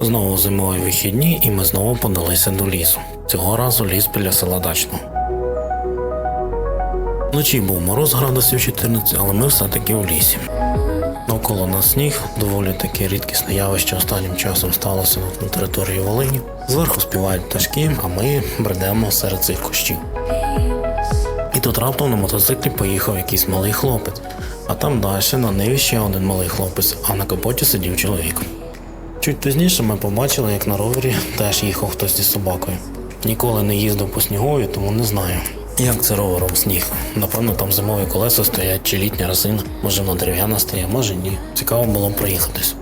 Знову зимові вихідні, і ми знову подалися до лісу. Цього разу ліс біля села Дачного. Вночі був мороз градусів 14, але ми все-таки в лісі. Навколо нас сніг, доволі таке рідкісне явище останнім часом сталося на території Волині. Зверху співають пташки, а ми бредемо серед цих кущів. І тут раптом на мотоциклі поїхав якийсь малий хлопець, а там далі на ниві ще один малий хлопець, а на капоті сидів чоловік. Чуть пізніше ми побачили, як на ровері теж їхав хтось зі собакою. Ніколи не їздив по снігові, тому не знаю. Як це ровером сніг? Напевно, там зимові колеса стоять чи літня резина. Може вона дерев'яна стає, може ні. Цікаво було проїхатись.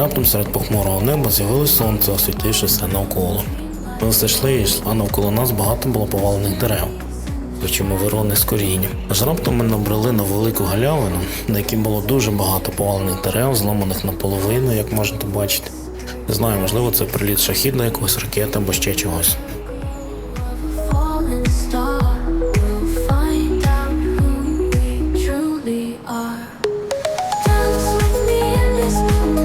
Раптом серед похмурого неба з'явилось сонце, освітивши все навколо. Ми все йшли і йшли, а навколо нас багато було повалених дерев, причому вирони з корінням. Аж раптом ми набрели на велику галявину, на якій було дуже багато повалених дерев, зламаних наполовину, як можете бачити. Не знаю, можливо, це приліт шахідної якоїсь ракети або ще чогось. Dance with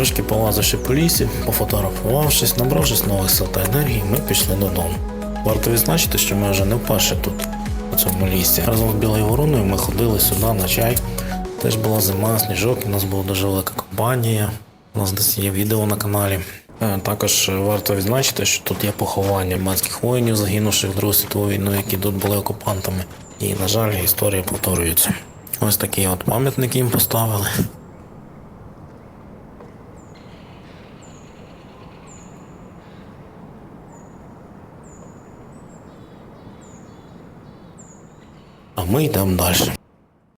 Трошки полазивши по лісі, пофотографувавшись, набравшись нових сил та енергії, ми пішли додому. Варто відзначити, що ми вже не вперше тут, у цьому лісі. Разом з Білою Вороною ми ходили сюди на чай. Теж була зима, сніжок, у нас була дуже велика компанія. У нас десь є відео на каналі. Е, Також варто відзначити, що тут є поховання німецьких воїнів, загинувших в Другу світову війну, які тут були окупантами. І, на жаль, історія повторюється. Ось такий от пам'ятник їм поставили. А ми йдемо далі.